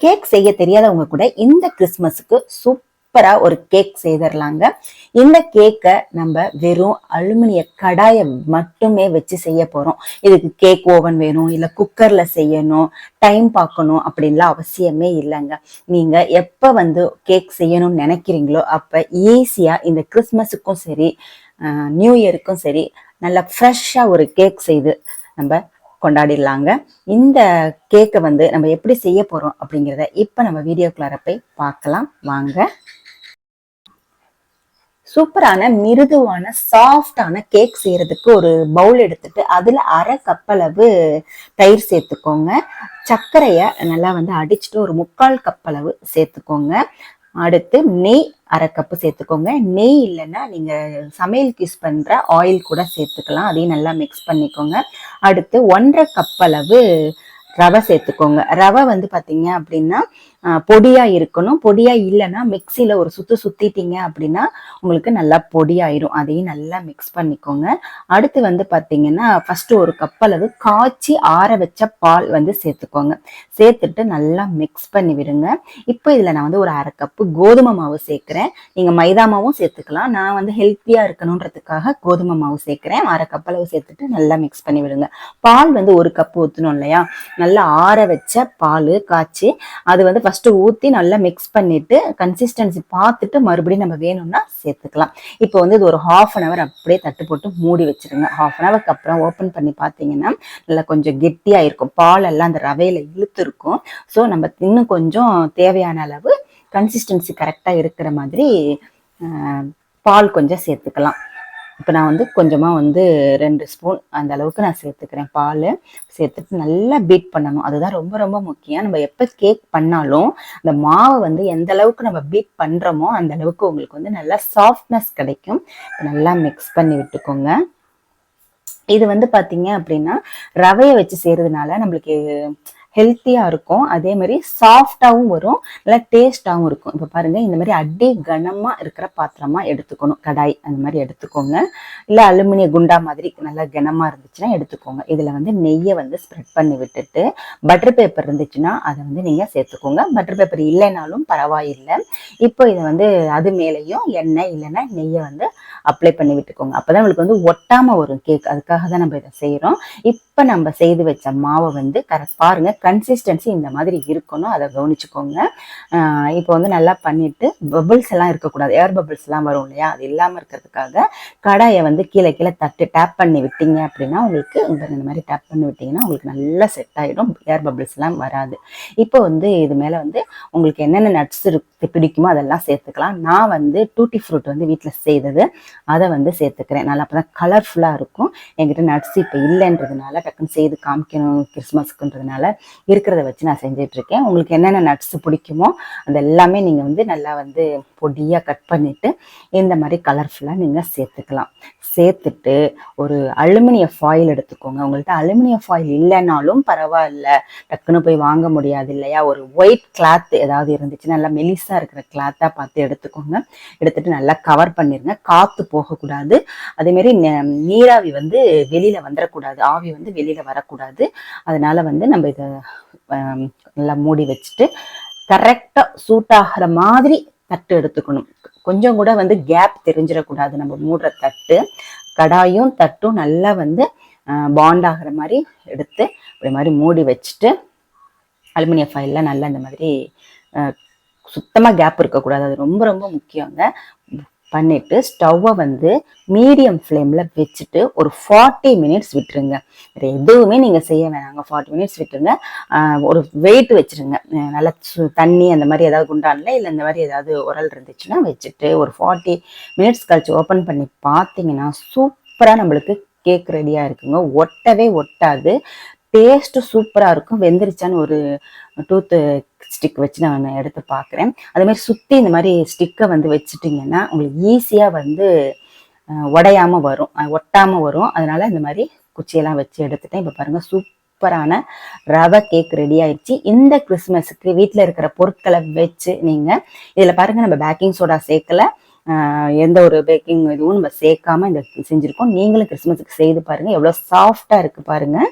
Cake செய்ய தெரியாதவங்க கூட இந்த கிறிஸ்மஸுக்கு சூப்பரா ஒரு கேக் செய்திடலாங்க இந்த கேக்கை நம்ம வெறும் அலுமினிய கடாயை மட்டுமே வச்சு செய்ய போறோம். இதுக்கு கேக் ஓவன் வேணும் இல்ல குக்கர்ல செய்யணும் டைம் பார்க்கணும் அப்படின்லாம் அவசியமே இல்லைங்க. நீங்க எப்ப வந்து கேக் செய்யணும்னு நினைக்கிறீங்களோ அப்ப ஈஸியா இந்த கிறிஸ்மஸுக்கும் சரி நியூ இயருக்கும் சரி நல்லா ஃப்ரெஷ்ஷா ஒரு கேக் செய்து நம்ம கொண்டாடிடலாங்க. இந்த கேக்கை வந்து நம்ம எப்படி செய்ய போறோம் அப்படிங்கிறத இப்போ நம்ம வீடியோக்குள்ளார போய் பார்க்கலாம். வாங்க. சூப்பரான மிருதுவான சாஃப்டான கேக் செய்யறதுக்கு ஒரு பவுல் எடுத்துட்டு அதுல அரை கப்பளவு தயிர் சேர்த்துக்கோங்க. சர்க்கரையை நல்லா வந்து அடிச்சுட்டு ஒரு முக்கால் கப்பளவு சேர்த்துக்கோங்க. அடுத்து நெய் அரை கப்பு சேர்த்துக்கோங்க. நெய் இல்லைன்னா நீங்க சமையலுக்கு யூஸ் பண்ற ஆயில் கூட சேர்த்துக்கலாம். அதையும் நல்லா மிக்ஸ் பண்ணிக்கோங்க. அடுத்து ஒன்றரை கப் அளவு ரவை சேர்த்துக்கோங்க. ரவை வந்து பார்த்தீங்க அப்படின்னா பொடியா இருக்கணும். பொடியா இல்லைன்னா மிக்சியில ஒரு சுத்து சுத்திட்டீங்க அப்படின்னா உங்களுக்கு நல்லா பொடியாயிரும். அதையும் நல்லா மிக்ஸ் பண்ணிக்கோங்க. அடுத்து வந்து பாத்தீங்கன்னா ஃபர்ஸ்ட் ஒரு கப் அளவு காய்ச்சி ஆற வச்ச பால் வந்து சேர்த்துக்கோங்க. சேர்த்துட்டு நல்லா மிக்ஸ் பண்ணி விடுங்க. இப்போ இதுல நான் வந்து ஒரு அரை கப்பு கோதுமை மாவு சேர்க்கிறேன். நீங்க மைதா மாவும் சேர்த்துக்கலாம். நான் வந்து ஹெல்த்தியா இருக்கணுன்றதுக்காக கோதுமை மாவு சேர்க்கிறேன். அரை கப் அளவு சேர்த்துட்டு நல்லா மிக்ஸ் பண்ணி விடுங்க. பால் வந்து ஒரு கப் ஊற்றணும் இல்லையா? நல்லா ஆற வச்ச பால் காய்ச்சி அது வந்து ஃபர்ஸ்ட் ஊற்றி நல்லா மிக்ஸ் பண்ணிட்டு கன்சிஸ்டன்சி பார்த்துட்டு மறுபடியும் நம்ம வேணும்னா சேர்த்துக்கலாம். இப்போ வந்து இது ஒரு ஹாஃப் அன் ஹவர் அப்படியே தட்டு போட்டு மூடி வச்சிருங்க. ஹாஃப் அன் ஹவருக்கு அப்புறம் ஓப்பன் பண்ணி பார்த்தீங்கன்னா நல்லா கொஞ்சம் கெட்டியா இருக்கும். பால் எல்லாம் அந்த ரவையில இழுத்துருக்கும். ஸோ நம்ம இன்னும் கொஞ்சம் தேவையான அளவு கன்சிஸ்டன்சி கரெக்டாக இருக்கிற மாதிரி பால் கொஞ்சம் சேர்த்துக்கலாம். இப்போ நான் வந்து கொஞ்சமாக வந்து ரெண்டு ஸ்பூன் அந்த அளவுக்கு நான் சேர்த்துக்கிறேன். பால் சேர்த்துட்டு நல்லா பீட் பண்ணணும். அதுதான் ரொம்ப ரொம்ப முக்கியம். நம்ம எப்போ கேக் பண்ணாலும் அந்த மாவை வந்து எந்த அளவுக்கு நம்ம பீட் பண்ணுறோமோ அந்த அளவுக்கு உங்களுக்கு வந்து நல்லா சாஃப்ட்னஸ் கிடைக்கும். நல்லா மிக்ஸ் பண்ணி விட்டுக்கோங்க. இது வந்து பார்த்தீங்க அப்படின்னா ரவையை வச்சு செய்கிறதுனால நம்மளுக்கு ஹெல்த்தியாக இருக்கும். அதே மாதிரி சாஃப்டாகவும் வரும். நல்லா டேஸ்ட்டாகவும் இருக்கும். இப்போ பாருங்கள் இந்த மாதிரி அடி கனமாக இருக்கிற பாத்திரமா எடுத்துக்கணும். கடாய் அந்த மாதிரி எடுத்துக்கோங்க. இல்லை அலுமினிய குண்டா மாதிரி நல்லா கனமாக இருந்துச்சுன்னா எடுத்துக்கோங்க. இதில் வந்து நெய்யை வந்து ஸ்ப்ரெட் பண்ணி விட்டுட்டு பட்டர் பேப்பர் இருந்துச்சுன்னா அதை வந்து நீங்கள் சேர்த்துக்கோங்க. பட்டர் பேப்பர் இல்லைனாலும் பரவாயில்லை. இப்போ இதை வந்து அது மேலேயும் எண்ணெய் இல்லைன்னா நெய்யை வந்து அப்ளை பண்ணி விட்டுக்கோங்க. அப்போ தான் உங்களுக்கு வந்து ஒட்டாமல் வரும் கேக் அதுக்காக தான் நம்ம இதை செய்கிறோம் இப்போ நம்ம செய்து வச்ச மாவை வந்து கரெக்ட் பாருங்க கன்சிஸ்டன்சி இந்த மாதிரி இருக்கணும். அதை கவனிச்சுக்கோங்க. இப்போ வந்து நல்லா பண்ணிட்டு பபிள்ஸ் எல்லாம் இருக்கக்கூடாது. ஏர் பபிள்ஸ்லாம் எல்லாம் வரும் இல்லையா? அது இல்லாமல் இருக்கிறதுக்காக கடாயை வந்து கீழே கீழே தட்டு டேப் பண்ணி விட்டீங்க அப்படின்னா உங்களுக்கு இந்த இந்த மாதிரி டேப் பண்ணி விட்டீங்கன்னா உங்களுக்கு நல்லா செட் ஆகிடும் ஏர் பபிள்ஸ்லாம் எல்லாம் வராது. இப்போ வந்து இது மேலே வந்து உங்களுக்கு என்னென்ன நட்ஸ் பிடிக்குமோ அதெல்லாம் சேர்த்துக்கலாம். நான் வந்து டூட்டி ஃப்ரூட் வந்து வீட்டில் செய்தது அதை வந்து சேர்த்துக்கிறேன். நல்லா அப்போ தான் கலர்ஃபுல்லாக இருக்கும். என்கிட்ட நட்ஸ் இப்போ இல்லைன்றதுனால டக்குன்னு செய்து காமிக்கணும் கிறிஸ்மஸ்க்குன்றதுனால இருக்கிறத வச்சு நான் செஞ்சுட்டு இருக்கேன் உங்களுக்கு என்னென்ன நட்ஸ் பிடிக்குமோ அது எல்லாமே நீங்கள் வந்து நல்லா வந்து பொடியாக கட் பண்ணிவிட்டு இந்த மாதிரி கலர்ஃபுல்லாக நீங்கள் சேர்த்துக்கலாம். சேர்த்துட்டு ஒரு அலுமினிய ஃபாயில் எடுத்துக்கோங்க. உங்கள்கிட்ட அலுமினிய ஃபாயில் இல்லைனாலும் பரவாயில்ல. டக்குன்னு போய் வாங்க முடியாது இல்லையா? ஒரு ஒயிட் கிளாத் ஏதாவது இருந்துச்சு நல்லா மெலிசாக இருக்கிற கிளாத்தாக பார்த்து எடுத்துக்கோங்க. எடுத்துட்டு நல்லா கவர் பண்ணிடுங்க காற்று போகக்கூடாது. அதேமாரி நெ- நீராவி வந்து வெளியில் வந்துடக்கூடாது ஆவி வந்து வெளியில் வரக்கூடாது. அதனால வந்து நம்ம இதை நல்லா மூடி வச்சுட்டு கரெக்டாக சூட் ஆகிற மாதிரி தட்டு எடுத்துக்கணும். கொஞ்சம் கூட வந்து கேப் தெரிஞ்சிடக்கூடாது. நம்ம மூடுற தட்டு கடாயும் தட்டும் நல்லா வந்து பாண்ட் ஆகிற மாதிரி எடுத்து இப்படி மாதிரி மூடி வச்சுட்டு அலுமினிய ஃபைல்ல நல்லா இந்த மாதிரி சுத்தமாக கேப் இருக்கக்கூடாது. அது ரொம்ப ரொம்ப முக்கியங்க. பண்ணிட்டு ஸ்டவ்வை வந்து மீடியம் ஃப்ளேமில் வச்சுட்டு ஒரு ஃபார்ட்டி மினிட்ஸ் விட்டுருங்க. வேறு எதுவுமே நீங்கள் செய்ய வேணாங்க ஃபார்ட்டி மினிட்ஸ் விட்டுருங்க. ஒரு வெயிட் வச்சுருங்க. நல்லா சு- தண்ணி அந்த மாதிரி ஏதாவது குண்டான்ல இல்லை இந்த மாதிரி ஏதாவது உரல் இருந்துச்சுன்னா வச்சுட்டு ஒரு ஃபார்ட்டி மினிட்ஸ் கழிச்சு ஓப்பன் பண்ணி பார்த்தீங்கன்னா சூப்பராக நம்மளுக்கு கேக் ரெடியாக இருக்குங்க. ஒட்டவே ஒட்டாது. டேஸ்ட்டு சூப்பராக இருக்கும். வெந்துருச்சான்னு ஒரு டூத்து ஸ்டிக் வச்சு நான் எடுத்து பார்க்குறேன் அதேமாதிரி சுற்றி இந்த மாதிரி ஸ்டிக்கை வந்து வச்சுட்டிங்கன்னா உங்களுக்கு ஈஸியாக வந்து உடையாமல் வரும். ஒட்டாமல் வரும். அதனால இந்த மாதிரி குச்சியெல்லாம் வச்சு எடுத்துட்டேன். இப்போ பாருங்கள் சூப்பரான ரவை கேக் ரெடி ஆயிடுச்சு இந்த கிறிஸ்மஸுக்கு வீட்டில் இருக்கிற பொருட்களை வச்சு நீங்கள் இதில் பாருங்கள் நம்ம பேக்கிங் சோடா சேர்க்கல. எந்த ஒரு பேக்கிங் இதுவும் நம்ம சேர்க்காம இந்த செஞ்சுருக்கோம். நீங்களும் கிறிஸ்மஸுக்கு செய்து பாருங்கள் எவ்வளோ சாஃப்டாக இருக்குது பாருங்கள்